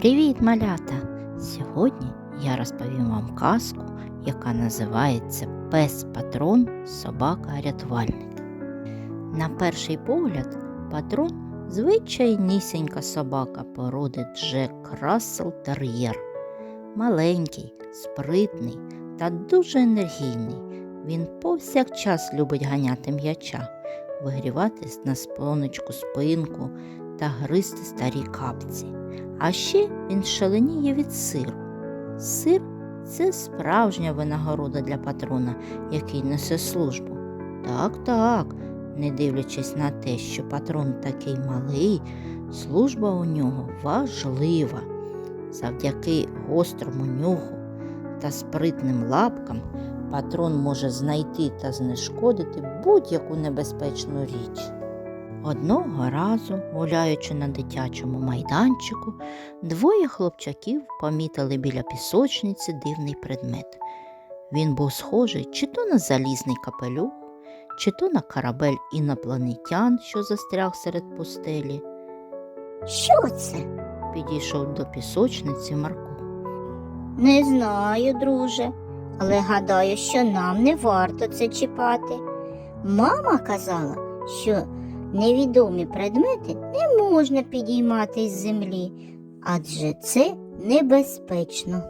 Привіт, малята! Сьогодні я розповім вам казку, яка називається Пес Патрон, собака рятувальник. На перший погляд, патрон звичайнісінька собака породи Джек Рассел Тер'єр. Маленький, спритний та дуже енергійний. Він повсякчас любить ганяти м'яча, вигріватись на сонечку спинку та гризти старі капці. А ще він шаленіє від сиру. Сир це справжня винагорода для патрона, який несе службу. Так, так, не дивлячись на те, що патрон такий малий, служба у нього важлива. Завдяки гострому нюху та спритним лапкам патрон може знайти та знешкодити будь-яку небезпечну річ. Одного разу, гуляючи на дитячому майданчику, двоє хлопчаків помітили біля пісочниці дивний предмет. Він був схожий чи то на залізний капелюх, чи то на корабель інопланетян, що застряг серед пустелі. Що це? Підійшов до пісочниці Марко. Не знаю, друже, але гадаю, що нам не варто це чіпати. Мама казала, що невідомі предмети не можна підіймати з землі, адже це небезпечно.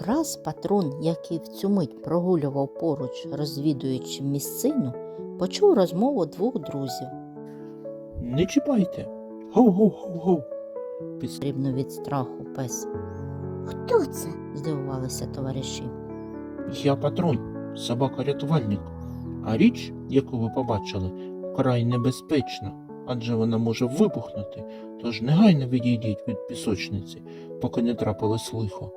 Враз патрон, який в цю мить прогулював поруч, розвідуючи місцину, почув розмову двох друзів. Не чіпайте. Гоу-гоу-гоу-гоу. Піс... Срібно від страху пес, Хто це? здивувалися товариші. Я патрон, собака-рятувальник. А річ, яку ви побачили, вкрай небезпечна, адже вона може вибухнути, тож негайно відійдіть від пісочниці, поки не трапилось лихо.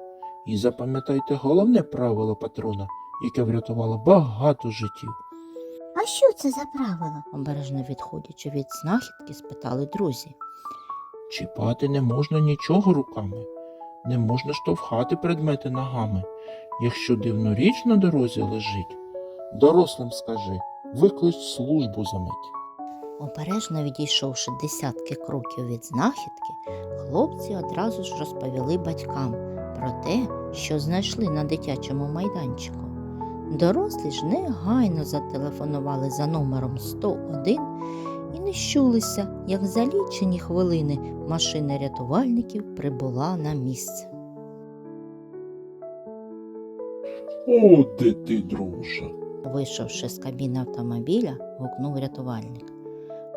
І запам'ятайте головне правило патрона, яке врятувало багато життів. А що це за правило? Обережно відходячи від знахідки, спитали друзі. Чіпати не можна нічого руками, не можна штовхати предмети ногами. Якщо дивну річ на дорозі лежить, дорослим скажи, виклич службу за мить. Обережно відійшовши десятки кроків від знахідки, хлопці одразу ж розповіли батькам про те, що знайшли на дитячому майданчику. Дорослі ж негайно зателефонували за номером 101 і не щулися, як за лічені хвилини машина рятувальників прибула на місце. О, де ти, друже? Вийшовши з кабіни автомобіля, гукнув рятувальник.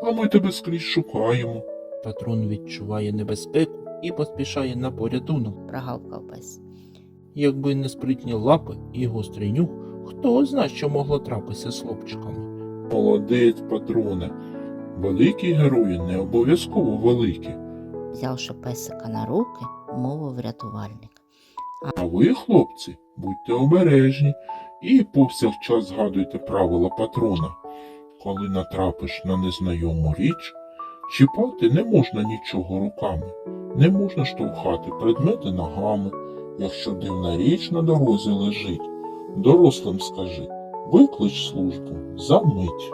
А ми тебе скрізь шукаємо. Патрон відчуває небезпеку і поспішає на порятунок. Прогавкав пес. Якби не спритні лапи і гострий нюх, хто зна, що могло трапитися з хлопчиками. Молодець, патроне. Великі герої не обов'язково великі. Взявши песика на руки, мовив рятувальник. А ви, хлопці, будьте обережні і повсякчас згадуйте правила патрона. Коли натрапиш на незнайому річ, чіпати не можна нічого руками, не можна штовхати предмети ногами. Якщо дивна річ на дорозі лежить, дорослим скажи, виклич службу за мить.